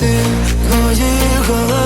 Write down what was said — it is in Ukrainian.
Ти в моїй голові.